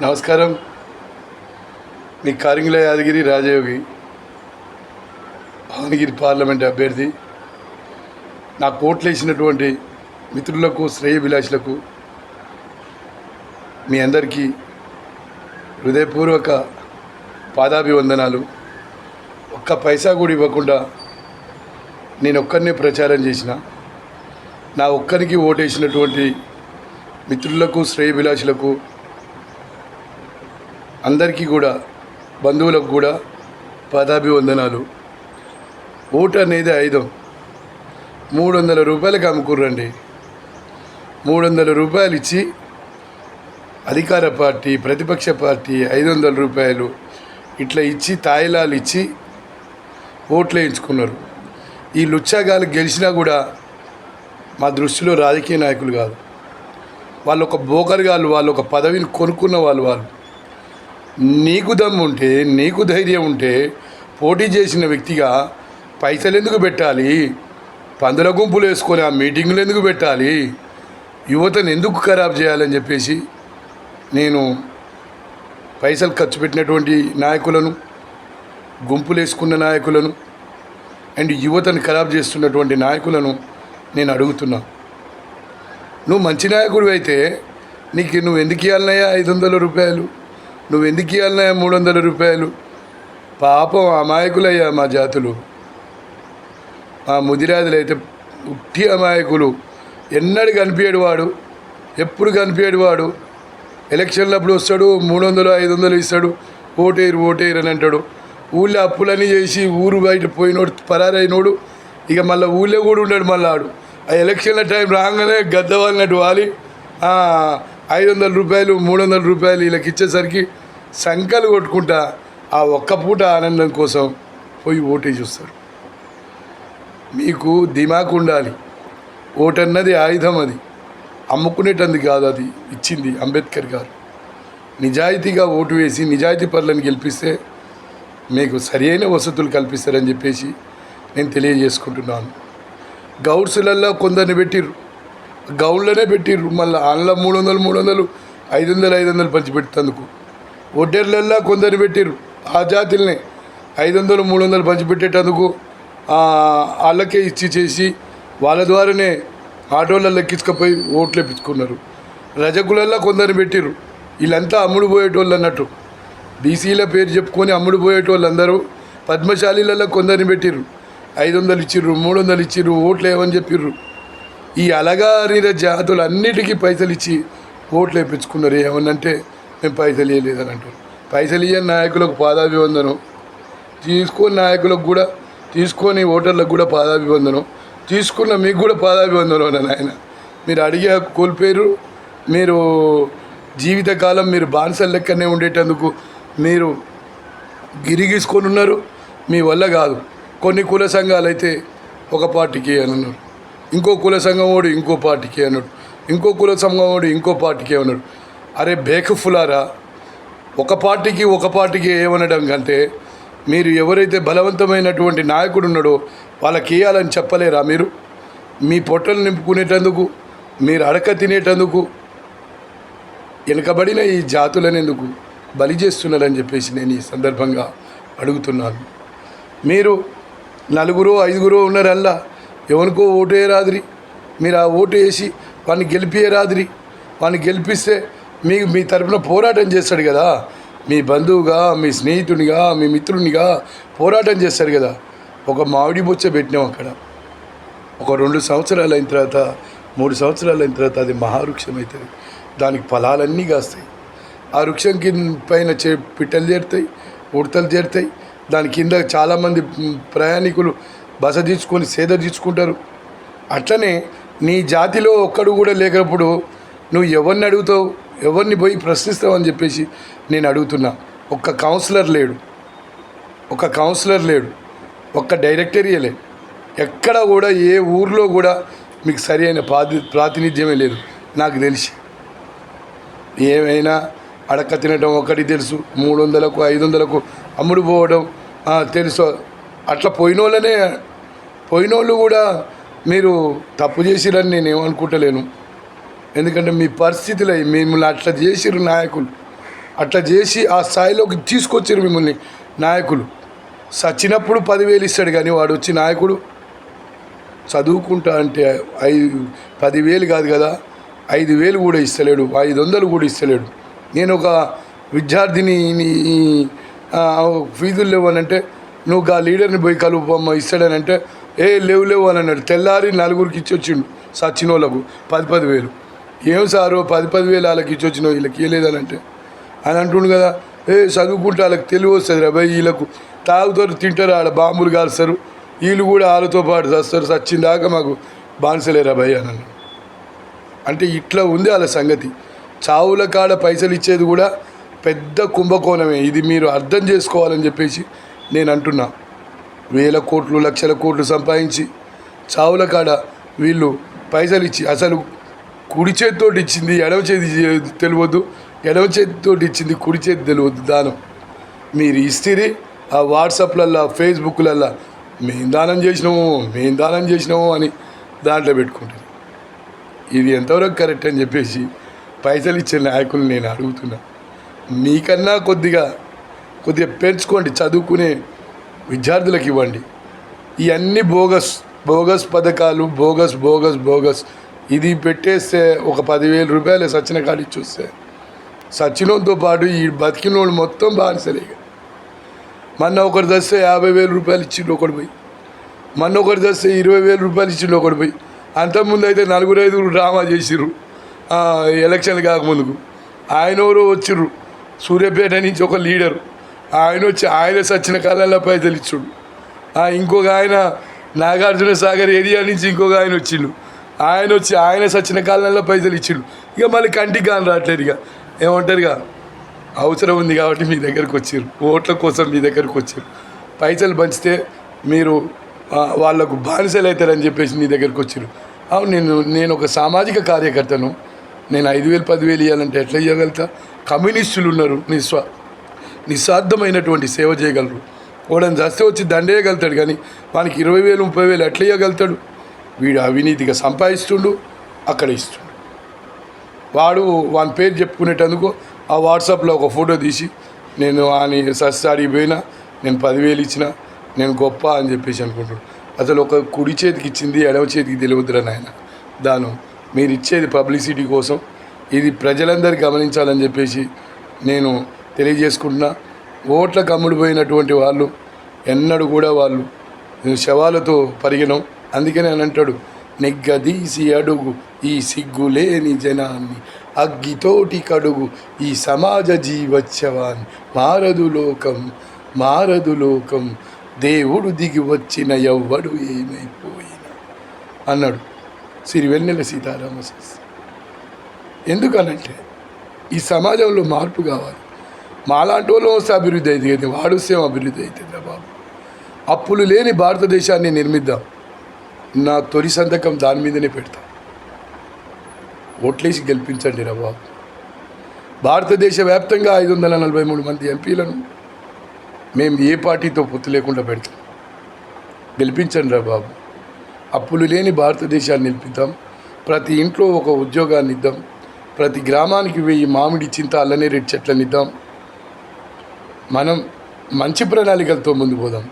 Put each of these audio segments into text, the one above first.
నమస్కారం. మీ కారింగుల యాదగిరి రాజయోగి భావనగిరి పార్లమెంట్ అభ్యర్థి. నా కోట్లు వేసినటువంటి మిత్రులకు శ్రేయభిలాషులకు మీ అందరికీ హృదయపూర్వక పాదాభివందనాలు. ఒక్క పైసా కూడా ఇవ్వకుండా నేను ఒక్కరినే ప్రచారం చేసిన నా ఒక్కరికి ఓటేసినటువంటి మిత్రులకు శ్రేయభిలాషులకు అందరికీ కూడా బంధువులకు కూడా పాదాభివందనాలు. ఓటు అనేది ఆయుధం. మూడు వందల రూపాయలకి అమ్ముకుర్రండి. మూడు వందల రూపాయలు ఇచ్చి అధికార పార్టీ ప్రతిపక్ష పార్టీ ఐదు వందల రూపాయలు ఇట్లా ఇచ్చి తాయిలాలు ఇచ్చి ఓట్లు వేయించుకున్నారు. ఈ లుచ్చాగాలు గెలిచినా కూడా మా దృష్టిలో రాజకీయ నాయకులు కాదు. వాళ్ళు ఒక బోకర్గాళ్ళు వాళ్ళు ఒక పదవిని కొనుక్కున్న వాళ్ళు వాళ్ళు. నీకు దమ్ము ఉంటే నీకు ధైర్యం ఉంటే పోటీ చేసిన వ్యక్తిగా పైసలు ఎందుకు పెట్టాలి? పందుల గుంపులు వేసుకొని ఆ మీటింగులు ఎందుకు పెట్టాలి? యువతను ఎందుకు ఖరాబ్ చేయాలని చెప్పేసి నేను పైసలు ఖర్చు పెట్టినటువంటి నాయకులను గుంపులు వేసుకున్న నాయకులను అండ్ యువతను ఖరాబ్ చేస్తున్నటువంటి నాయకులను నేను అడుగుతున్నా. నువ్వు మంచి నాయకుడు అయితే నీకు నువ్వు ఎందుకు ఇవ్వాలన్నాయా ఐదు వందల రూపాయలు? నువ్వు ఎందుకు ఇవ్వాలన్నా మూడు వందల రూపాయలు? పాపం అమాయకులయ్యా మా జాతులు. మా ముదిరాజులు అయితే ఉట్టి అమాయకులు. ఎన్నడు కనిపించాడు వాడు? ఎప్పుడు కనిపించాడు వాడు? ఎలక్షన్లప్పుడు వస్తాడు మూడు వందలు ఐదు వందలు ఇస్తాడు. ఓటేరు ఓటేరు అని అంటాడు. ఊళ్ళో అప్పులన్నీ చేసి ఊరు బయట పోయినోడు పరారైనోడు. ఇక మళ్ళీ ఊళ్ళో కూడా ఉన్నాడు మళ్ళీ ఆడు ఆ ఎలక్షన్ల టైం రాగానే గద్ద వాలి. ఐదు వందల రూపాయలు మూడు వందల రూపాయలు వీళ్ళకి ఇచ్చేసరికి సంకలు కొట్టుకుంటా ఆ ఒక్క పూట ఆనందం కోసం పోయి ఓటేసి చూస్తారు మీకు దిమాకు ఉండాలి. ఓటన్నది ఆయుధం అది. అమ్ముకునేటంది కాదు అది. ఇచ్చింది అంబేద్కర్ గారు. నిజాయితీగా ఓటు వేసి నిజాయితీ పనులను గెలిపిస్తే మీకు సరైన వసతులు కల్పిస్తారని చెప్పేసి నేను తెలియజేసుకుంటున్నాను. గౌడ్సులల్లో కొందరిని పెట్టిర్రు. గౌన్లోనే పెట్టిర్రు. మళ్ళీ అందులో మూడు వందలు మూడు వందలు ఐదు వందలు ఐదు వందలు పంచిపెట్టేందుకు ఒడ్డెర్లల్లో కొందరు పెట్టిర్రు. ఆ జాతుల్ని ఐదు వందలు మూడు వందలు పంచిపెట్టేటందుకు వాళ్ళకే ఇచ్చి చేసి వాళ్ళ ద్వారానే ఆటోలలో లెక్కించుకపోయి ఓట్లు ఎప్పించుకున్నారు రజకులల్లో కొందరిని పెట్టిర్రు. వీళ్ళంతా అమ్ముడు పోయేటోళ్ళు అన్నట్టు. బీసీల పేరు చెప్పుకొని అమ్ముడు పోయేటోళ్ళు అందరూ పద్మశాలీలలో కొందరిని పెట్టిర్రు. ఐదు వందలు ఇచ్చిర్రు మూడు వందలు ఇచ్చిర్రు ఓట్లు ఏమని చెప్పిర్రు. ఈ అలగారిన జాతులు అన్నిటికీ పైసలు ఇచ్చి ఓట్లు వేయించుకున్నారు ఏమన్నంటే మేము పైసలు ఇవ్వలేదని అంటారు. పైసలు ఇవ్వని నాయకులకు పాదాభివందనం. తీసుకొని నాయకులకు కూడా తీసుకొని ఓటర్లకు కూడా పాదాభివందనం. తీసుకున్న మీకు కూడా పాదాభివందనం అని ఆయన మీరు అడిగే కోల్పోయారు మీరు జీవితకాలం మీరు బానిసల లెక్కనే ఉండేటందుకు మీరు గిరిగీసుకొని ఉన్నారు. మీ వల్ల కాదు. కొన్ని కుల సంఘాలు అయితే ఒక పార్టీకి అని అన్నారు. ఇంకో కుల సంఘం వాడు ఇంకో పార్టీకి అన్నాడు. ఇంకో కుల సంఘం వాడు ఇంకో పార్టీకి అన్నాడు. అరే బేకఫులారా ఒక పార్టీకి ఒక పార్టీకి ఏమనడం కంటే మీరు ఎవరైతే బలవంతమైనటువంటి నాయకుడు ఉన్నాడో వాళ్ళకి ఇవ్వాలని చెప్పలేరా మీరు? మీ పొట్టలు నింపుకునేటందుకు మీరు అడక తినేటందుకు వెనుకబడిన ఈ జాతులనేందుకు బలి చేస్తున్నారని చెప్పేసి నేను ఈ సందర్భంగా అడుగుతున్నాను. మీరు నలుగురు ఐదుగురు ఉన్నారల్లా ఎవరికో ఓటు వేయరాదిరి మీరు ఆ ఓటు వేసి వాడిని గెలిపియరాదిరి వాడిని గెలిపిస్తే మీకు మీ తరపున పోరాటం చేస్తాడు కదా. మీ బంధువుగా మీ స్నేహితునిగా మీ మిత్రునిగా పోరాటం చేస్తాడు కదా. ఒక మామిడి బొచ్చ పెట్టినాం అక్కడ. ఒక రెండు సంవత్సరాలు అయిన తర్వాత మూడు సంవత్సరాలు అయిన తర్వాత అది మహావృక్షం అవుతుంది దానికి ఫలాలన్నీ కాస్తాయి. ఆ వృక్షం కింద పైన చే పిట్టలు చేరుతాయి ఉడతలు చేరుతాయి. దాని కింద చాలామంది ప్రయాణికులు బస తీర్చుకొని సేద తీర్చుకుంటారు. అట్లనే నీ జాతిలో ఒక్కడు కూడా లేకపోడు నువ్వు ఎవరిని అడుగుతావు? ఎవరిని పోయి ప్రశ్నిస్తావు అని చెప్పేసి నేను అడుగుతున్నా. ఒక్క కౌన్సిలర్ లేడు. ఒక కౌన్సిలర్ లేడు. ఒక్క డైరెక్టరీ లేదు. ఎక్కడ కూడా ఏ ఊర్లో కూడా మీకు సరి అయిన ప్రాతి ప్రాతినిధ్యమే లేదు. నాకు తెలిసి. ఏమైనా అడక్క తినడం ఒకటి తెలుసు. మూడు వందలకు ఐదు వందలకు అమ్ముడు పోవడం తెలుసు. అట్లా పోయిన వాళ్ళనే పోయిన వాళ్ళు కూడా మీరు తప్పు చేసిరని నేను ఏమనుకుంటలేను ఎందుకంటే మీ పరిస్థితులు మిమ్మల్ని అట్లా చేసిరు నాయకులు. అట్లా చేసి ఆ స్థాయిలోకి తీసుకొచ్చారు మిమ్మల్ని నాయకులు. సచ్చినప్పుడు పదివేలు ఇస్తాడు కానీ వాడు వచ్చి నాయకుడు. చదువుకుంటా అంటే ఐదు పదివేలు కాదు కదా ఐదు వేలు కూడా ఇస్తలేడు ఐదు వందలు కూడా ఇస్తలేడు. నేను ఒక విద్యార్థిని ఫీజులు లేవనంటే నువ్వు ఆ లీడర్ని పోయి కలుపమ్మ ఇస్తాడని అంటే ఏ లేవు లేవు అని అన్నాడు. తెల్లారి నలుగురికి ఇచ్చి వచ్చిండు సచిన వాళ్ళకు పది పది వేలు. ఏం సారు పది పది వేలు వాళ్ళకి ఇచ్చి వచ్చినావు వీళ్ళకి ఇవ్వలేదని అంటే. అని అంటుండు కదా. ఏ చదువుకుంటే వాళ్ళకి తెలివి వస్తుంది రా భయ్ వీళ్ళకు. తాగుతారు తింటారు ఆడ బాంబులు కాల్స్తారు. వీళ్ళు కూడా వాళ్ళతో పాటు చస్తారు చచ్చిన దాకా మాకు బానిసలేరా భయ్ అని అన్నాడు. అంటే ఇట్లా ఉంది వాళ్ళ సంగతి. చావుల కాడ పైసలు ఇచ్చేది కూడా పెద్ద కుంభకోణమే. ఇది మీరు అర్థం చేసుకోవాలని చెప్పేసి నేను అంటున్నా వేల కోట్లు లక్షల కోట్లు సంపాదించి చావుల కాడ వీళ్ళు పైసలు ఇచ్చి అసలు కుడి చేతితోటి ఇచ్చింది ఎడమ చేతి తెలియవద్దు. ఎడమ చేతితోటి ఇచ్చింది కుడి చేతి తెలియవద్దు దానం. మీరు ఇస్తే ఆ వాట్సాప్లల్లో ఫేస్బుక్లల్లో మేము దానం చేసినాము మేము దానం చేసినాము అని దాంట్లో పెట్టుకుంటారు ఇది ఎంతవరకు కరెక్ట్ అని చెప్పేసి పైసలు ఇచ్చే నాయకులు నేను అడుగుతున్నా. మీకన్నా కొద్దిగా కొద్దిగా పెంచుకోండి చదువుకునే విద్యార్థులకు ఇవ్వండి. ఇవన్నీ బోగస్ బోగస్ పథకాలు బోగస్ బోగస్ బోగస్ ఇది పెట్టేస్తే ఒక పదివేల రూపాయలు సచిన కాడి చూస్తే సచినంతో పాటు ఈ బతికినోళ్ళు మొత్తం బానిసలే మొన్న ఒకటి తెస్తే యాభై వేల రూపాయలు ఇచ్చిండు ఒకటి పోయి. మొన్న ఒకరి తెస్తే ఇరవై వేల రూపాయలు ఇచ్చిండు ఒకటి పోయి. అంతకుముందు అయితే నలుగురు ఐదుగురు డ్రామా చేసిర్రు ఎలక్షన్ కాకముందుకు. ఆయన ఎవరో వచ్చిర్రు సూర్యాపేట నుంచి ఒక లీడరు. ఆయన వచ్చి ఆయన సచ్చిన కాలంలో పైసలు ఇచ్చుడు. ఆ, ఇంకొక ఆయన నాగార్జున సాగర్ ఏరియా నుంచి ఇంకొక ఆయన వచ్చిండు. ఆయన వచ్చి ఆయన సచ్చిన కాలంలో పైసలు ఇచ్చిండు. ఇక మళ్ళీ కంటికి కాని రావట్లేదు ఇక. ఏమంటారు ఇక అవసరం ఉంది కాబట్టి మీ దగ్గరకు వచ్చారు ఓట్ల కోసం మీ దగ్గరకు వచ్చారు పైసలు పంచితే మీరు వాళ్ళకు బానిసలు అవుతారని చెప్పేసి మీ దగ్గరకు వచ్చారు అవును నేను నేను ఒక సామాజిక కార్యకర్తను. నేను ఐదు వేలు పదివేలు ఇవ్వాలంటే ఎట్లా ఇవ్వగలుగుతా కమ్యూనిస్టులు ఉన్నారు నిస్వా నిస్వార్థమైనటువంటి సేవ చేయగలరు. వాడని చస్తే వచ్చి దండేయగలుగుతాడు కానీ వానికి ఇరవై వేలు ముప్పై వేలు ఎట్లా ఇవ్వగలుగుతాడు వీడు అవినీతిగా సంపాదిస్తుండు అక్కడ ఇస్తుండు. వాడు వాని పేరు చెప్పుకునేటందుకు ఆ వాట్సాప్లో ఒక ఫోటో తీసి నేను అని సస్తాడికి పోయినా నేను పదివేలు ఇచ్చిన నేను గొప్ప అని చెప్పేసి అనుకుంటున్నాను అసలు ఒక కుడి చేతికి ఇచ్చింది ఎడవ చేతికి తెలియదురా నాయన. దాను మీరు ఇచ్చేది పబ్లిసిటీ కోసం ఇది ప్రజలందరూ గమనించాలని చెప్పేసి నేను తెలియజేసుకుంటున్నా. ఓట్లకు కమ్ముడిపోయినటువంటి వాళ్ళు ఎన్నడూ కూడా వాళ్ళు శవాలతో పరిగణం అందుకనే అని అంటాడు నెగ్గదీసి అడుగు ఈ సిగ్గులేని జనాన్ని అగ్గితోటి కడుగు ఈ సమాజ జీవోత్సవాన్ని మారదు లోకం మారదు లోకం దేవుడు దిగి వచ్చిన ఎవ్వడు ఏమైపోయినా అన్నాడు సిరివెన్నెల సీతారామ శాస్త్రి. ఎందుకనంటే ఈ సమాజంలో మార్పు కావాలి. మాలాంటి వాళ్ళు వస్తే అభివృద్ధి అవుతుంది వాడు వస్తే అభివృద్ధి అవుతుందా బాబు. అప్పులు లేని భారతదేశాన్ని నిర్మిద్దాం. నా తొలి సంతకం దాని మీదనే పెడతాం. ఓట్లేసి గెలిపించండి రా బాబు. భారతదేశ వ్యాప్తంగా ఐదు వందల నలభై మూడు మంది ఎంపీలను మేము ఏ పార్టీతో పొత్తు లేకుండా పెడతాం. గెలిపించండి రా బాబు. అప్పులు లేని భారతదేశాన్ని నిలిపిద్దాం. ప్రతి ఇంట్లో ఒక ఉద్యోగాన్ని ఇద్దాం. ప్రతి గ్రామానికి వెయ్యి మామిడి చింత అల్లనేరేడు చెట్లను ఇద్దాం. మనం మంచి ప్రణాళికలతో ముందు పోదాం.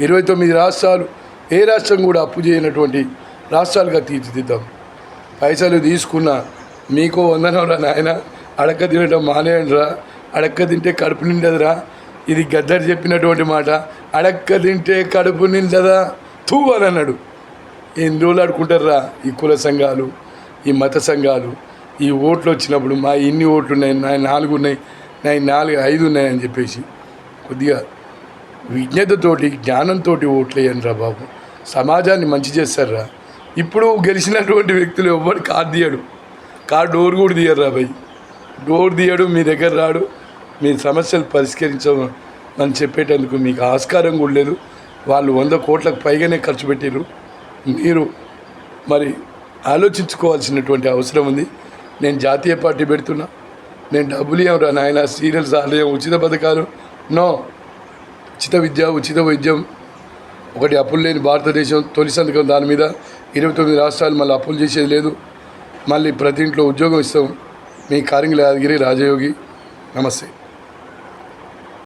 ఇరవై తొమ్మిది రాష్ట్రాలు ఏ రాష్ట్రం కూడా అప్పు చేయనటువంటి రాష్ట్రాలుగా తీర్చిదిద్దాం. పైసలు తీసుకున్న మీకు వందనవరా నాయన? అడక్క తినడం మానేయండిరా. అడక్క తింటే కడుపు నిండదురా. ఇది గద్దర్ చెప్పినటువంటి మాట. అడక్క తింటే కడుపు నిండదా? తూ అని అన్నాడు. ఎన్ని రోజులు ఆడుకుంటారా ఈ కుల సంఘాలు ఈ మత సంఘాలు? ఈ ఓట్లు వచ్చినప్పుడు మా ఇన్ని ఓట్లు ఉన్నాయి నాలుగు ఉన్నాయి. నేను నాలుగు ఐదు ఉన్నాయి అని చెప్పేసి కొద్దిగా విజ్ఞతతోటి జ్ఞానంతో ఓట్లు రా బాబు. సమాజాన్ని మంచి చేస్తారా? ఇప్పుడు గెలిచినటువంటి వ్యక్తులు ఎవ్వరు కార్ తీయడు. కార్ డోర్ కూడా తీయరు రా భయ్. డోర్ తీయడు మీ దగ్గర రాడు. మీ సమస్యలు పరిష్కరించమని చెప్పేటందుకు మీకు ఆస్కారం కూడా లేదు. వాళ్ళు వంద కోట్లకు పైగానే ఖర్చు పెట్టారు మీరు మరి ఆలోచించుకోవాల్సినటువంటి అవసరం ఉంది. నేను జాతీయ పార్టీ పెడుతున్నా. నేను డబ్బులు ఇవ్వరా నాయన. సీరియల్స్ ఆలయం ఉచిత పథకాలు. నో. ఉచిత విద్య ఉచిత వైద్యం. ఒకటి అప్పులు లేని భారతదేశం తొలి సంతకం దాని మీద. ఇరవై తొమ్మిది రాష్ట్రాలు మళ్ళీ అప్పులు చేసేది లేదు. మళ్ళీ ప్రతి ఇంట్లో ఉద్యోగం ఇస్తాం. మీ కారింగ్ల యాదగిరి రాజయోగి. నమస్తే.